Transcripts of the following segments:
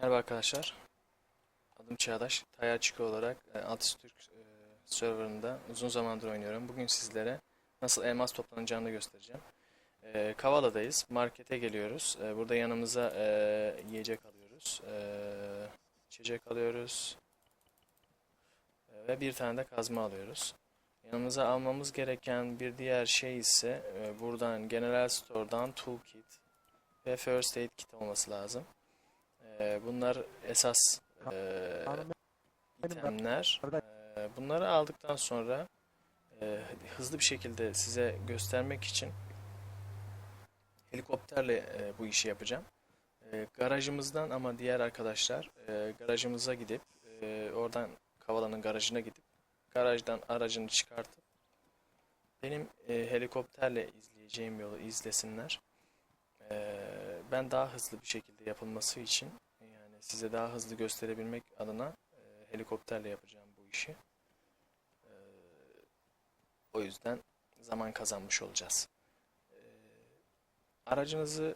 Merhaba arkadaşlar. Adım Çağdaş. Tayyarçık olarak e, Altistürk e, serverında uzun zamandır oynuyorum. Bugün sizlere nasıl elmas toplanacağını göstereceğim. E, Kavala'dayız. Markete geliyoruz. Burada yanımıza yiyecek alıyoruz. İçecek alıyoruz. Ve bir tane de kazma alıyoruz. Yanımıza almamız gereken bir diğer şey ise buradan General Store'dan Toolkit ve First Aid Kit olması lazım. Ee, bunlar esas e, itemler. Ee, bunları aldıktan sonra e, hızlı bir şekilde size göstermek için helikopterle e, bu işi yapacağım. E, garajımızdan ama diğer arkadaşlar e, garajımıza gidip e, oradan Kavala'nın garajına gidip garajdan aracını çıkartıp benim e, helikopterle izleyeceğim yolu izlesinler. Ben daha hızlı bir şekilde yapılması için size daha hızlı gösterebilmek adına e, helikopterle yapacağım bu işi. Ee, o yüzden zaman kazanmış olacağız. Ee, aracınızı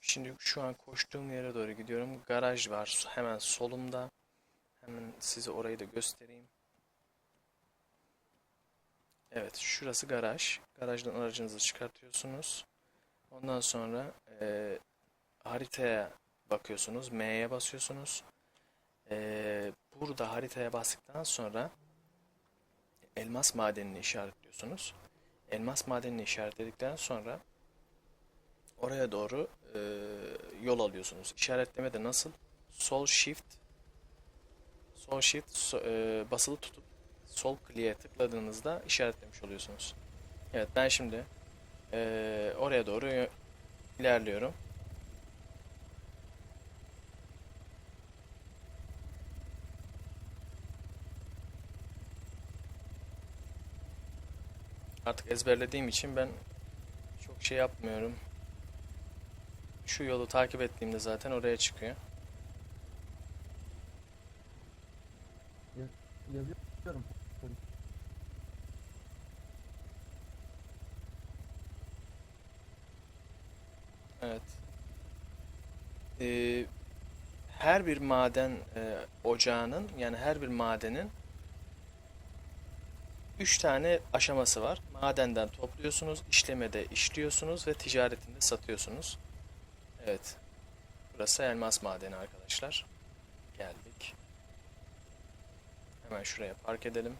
şimdi şu an koştuğum yere doğru gidiyorum. Garaj var hemen solumda. Hemen size orayı da göstereyim. Evet, şurası garaj. Garajdan aracınızı çıkartıyorsunuz. Ondan sonra e, haritaya bakıyorsunuz. M'ye basıyorsunuz. E, burada haritaya bastıktan sonra elmas madenini işaretliyorsunuz. Elmas madenini işaretledikten sonra oraya doğru e, yol alıyorsunuz. İşaretleme de nasıl? Sol shift sol shift e, basılı tutup sol kliğe tıkladığınızda işaretlemiş oluyorsunuz. Evet ben şimdi ee, oraya doğru ilerliyorum. Artık ezberlediğim için ben çok şey yapmıyorum. Şu yolu takip ettiğimde zaten oraya çıkıyor. Yazıyorum. Evet. Ee, her bir maden e, ocağının yani her bir madenin üç tane aşaması var. Madenden topluyorsunuz, işlemede işliyorsunuz ve ticaretinde satıyorsunuz. Evet. Burası elmas madeni arkadaşlar. Geldik. Hemen şuraya park edelim.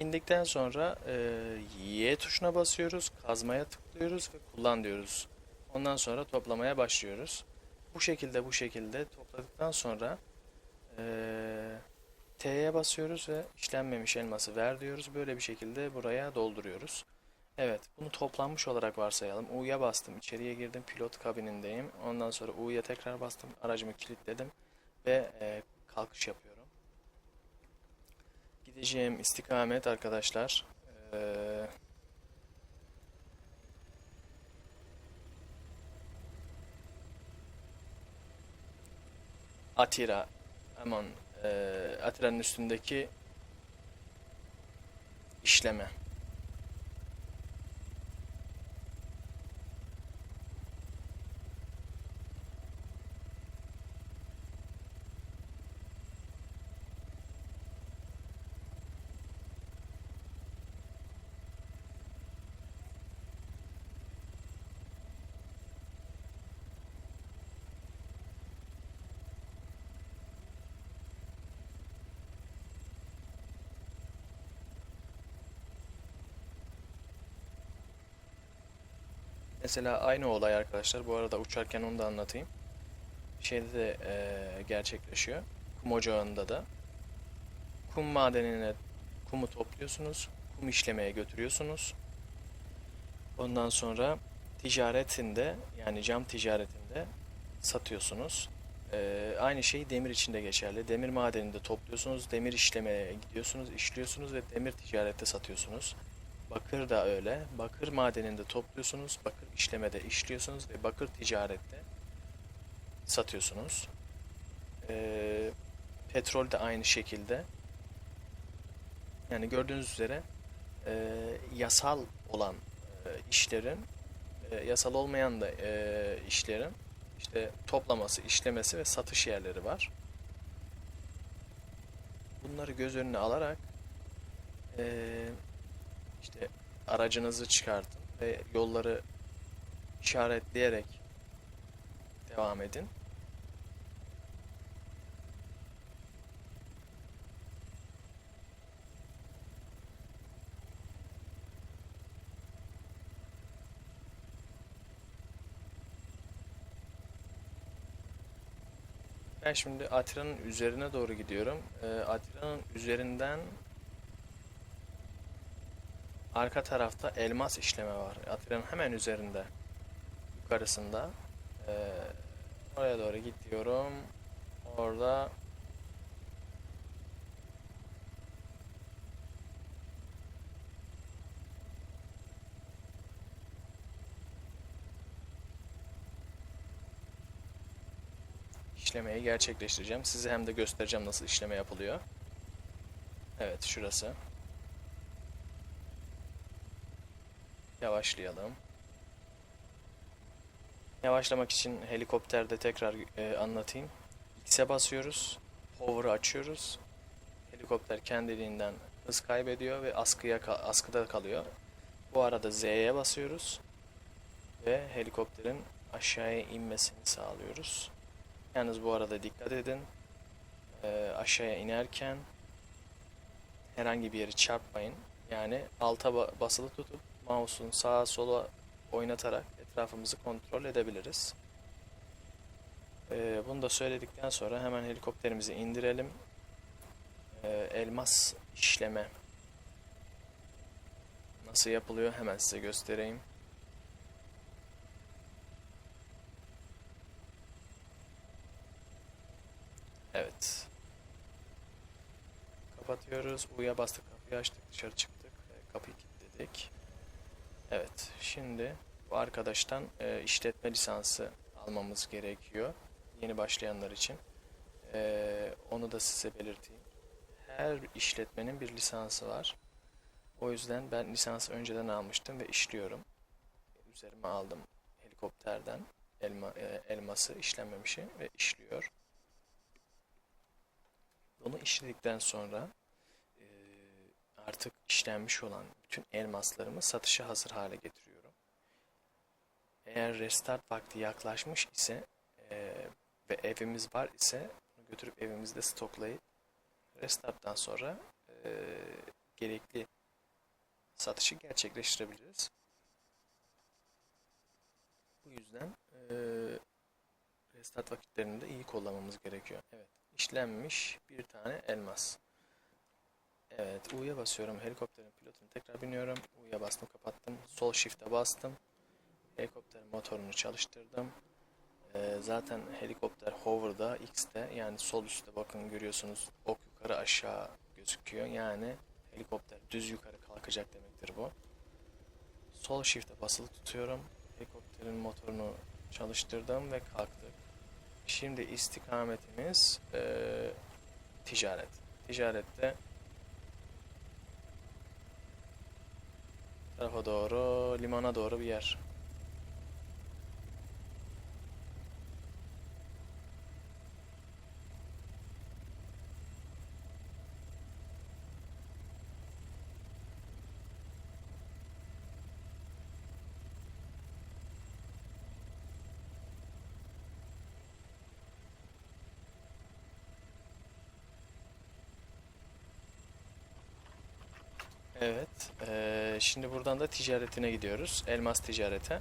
İndikten sonra e, Y tuşuna basıyoruz, kazmaya tıklıyoruz ve kullan diyoruz. Ondan sonra toplamaya başlıyoruz. Bu şekilde bu şekilde topladıktan sonra e, T'ye basıyoruz ve işlenmemiş elması ver diyoruz. Böyle bir şekilde buraya dolduruyoruz. Evet, bunu toplanmış olarak varsayalım. U'ya bastım, içeriye girdim, pilot kabinindeyim. Ondan sonra U'ya tekrar bastım, aracımı kilitledim ve e, kalkış yapıyorum. Gideceğim istikamet arkadaşlar. eee, Atira. Aman eee Atira'nın üstündeki işleme. Mesela aynı olay arkadaşlar. Bu arada uçarken onu da anlatayım. Şeyde de eee, gerçekleşiyor. Kum ocağında da. Kum madenine kumu topluyorsunuz. Kum işlemeye götürüyorsunuz. Ondan sonra ticaretinde yani cam ticaretinde satıyorsunuz. Ee, aynı şey demir için de geçerli. Demir madeninde topluyorsunuz, demir işlemeye gidiyorsunuz, işliyorsunuz ve demir ticarette satıyorsunuz. Bakır da öyle. Bakır madeninde topluyorsunuz, bakır işlemede işliyorsunuz ve bakır ticarette satıyorsunuz. Ee, petrol de aynı şekilde. Yani gördüğünüz üzere e, yasal olan e, işlerin, e, yasal olmayan da e, işlerin işte toplaması, işlemesi ve satış yerleri var. Bunları göz önüne alarak e, işte aracınızı çıkartın ve yolları işaretleyerek devam edin. Ben şimdi Atira'nın üzerine doğru gidiyorum. Ee, Atira'nın üzerinden arka tarafta elmas işleme var. Atira'nın hemen üzerinde. Yukarısında. Ee, oraya doğru gidiyorum. Orada işlemeyi gerçekleştireceğim. Size hem de göstereceğim nasıl işleme yapılıyor. Evet şurası. Yavaşlayalım. Yavaşlamak için helikopterde tekrar e, anlatayım. X'e basıyoruz. Hover'ı açıyoruz. Helikopter kendiliğinden hız kaybediyor ve askıya askıda kalıyor. Bu arada Z'ye basıyoruz ve helikopterin aşağıya inmesini sağlıyoruz. Yalnız bu arada dikkat edin. Ee, aşağıya inerken herhangi bir yeri çarpmayın. Yani alta ba- basılı tutup mouse'un sağa sola oynatarak etrafımızı kontrol edebiliriz. Ee, bunu da söyledikten sonra hemen helikopterimizi indirelim. Ee, elmas işleme nasıl yapılıyor hemen size göstereyim. Evet. Kapatıyoruz. U'ya bastık, kapıyı açtık, dışarı çıktık. e, Kapıyı kilitledik. Evet, şimdi bu arkadaştan e, işletme lisansı almamız gerekiyor. Yeni başlayanlar için. E, onu da size belirteyim. Her işletmenin bir lisansı var. O yüzden ben lisansı önceden almıştım ve işliyorum. Üzerime aldım helikopterden elma, e, elması işlenmemişi ve işliyor. Bunu işledikten sonra artık işlenmiş olan bütün elmaslarımı satışa hazır hale getiriyorum. Eğer restart vakti yaklaşmış ise e, ve evimiz var ise bunu götürüp evimizde stoklayıp restarttan sonra e, gerekli satışı gerçekleştirebiliriz. Bu yüzden e, restart vakitlerini de iyi kullanmamız gerekiyor. Evet. işlenmiş bir tane elmas. Evet. U'ya basıyorum. Helikopterin pilotunu tekrar biniyorum. U'ya bastım kapattım. Sol shift'e bastım. Helikopterin motorunu çalıştırdım. Ee, zaten helikopter hover'da X'te yani sol üstte bakın görüyorsunuz ok yukarı aşağı gözüküyor. Yani helikopter düz yukarı kalkacak demektir bu. Sol shift'e basılı tutuyorum. Helikopterin motorunu çalıştırdım ve kalktık. Şimdi istikametimiz eee, ticaret. Ticarette tarafa doğru, limana doğru bir yer. Evet. eee, şimdi buradan da ticaretine gidiyoruz. Elmas ticarete.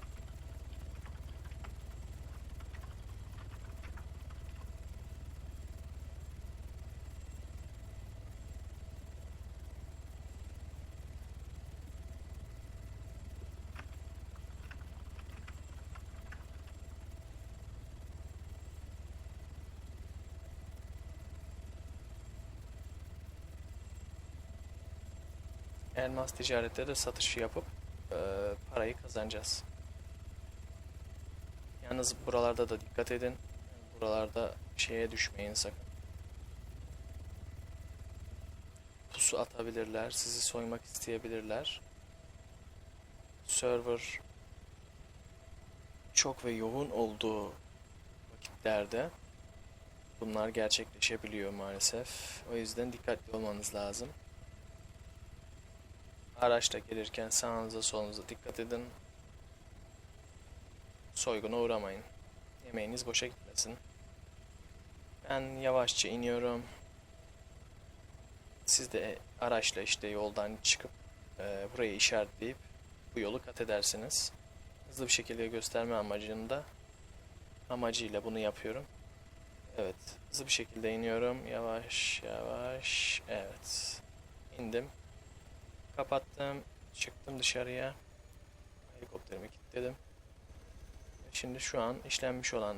Elmas ticarette de satış yapıp e, parayı kazanacağız. Yalnız buralarda da dikkat edin. Buralarda şeye düşmeyin sakın. Pusu atabilirler, sizi soymak isteyebilirler. Server çok ve yoğun olduğu vakitlerde bunlar gerçekleşebiliyor maalesef. O yüzden dikkatli olmanız lazım. Araçla gelirken sağınıza solunuza dikkat edin. Soyguna uğramayın. Yemeğiniz boşa gitmesin. Ben yavaşça iniyorum. Siz de araçla işte yoldan çıkıp e, burayı işaretleyip bu yolu kat edersiniz. Hızlı bir şekilde gösterme amacında amacıyla bunu yapıyorum. Evet, hızlı bir şekilde iniyorum. Yavaş yavaş. Evet. İndim. Kapattım. Çıktım dışarıya. Helikopterimi kilitledim. Şimdi şu an işlenmiş olan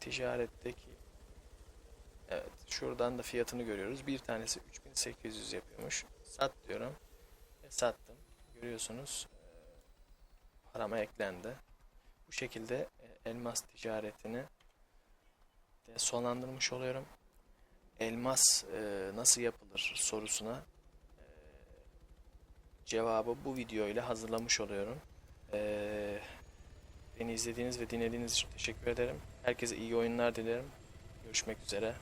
ticaretteki Evet, şuradan da fiyatını görüyoruz. Bir tanesi 3800 yapıyormuş. Sat diyorum. Ve sattım. Görüyorsunuz. eee, Parama eklendi. Bu şekilde e, elmas ticaretini de sonlandırmış oluyorum. Elmas e, nasıl yapılır sorusuna e, cevabı bu video ile hazırlamış oluyorum. E, beni izlediğiniz ve dinlediğiniz için teşekkür ederim. Herkese iyi oyunlar dilerim. Görüşmek üzere.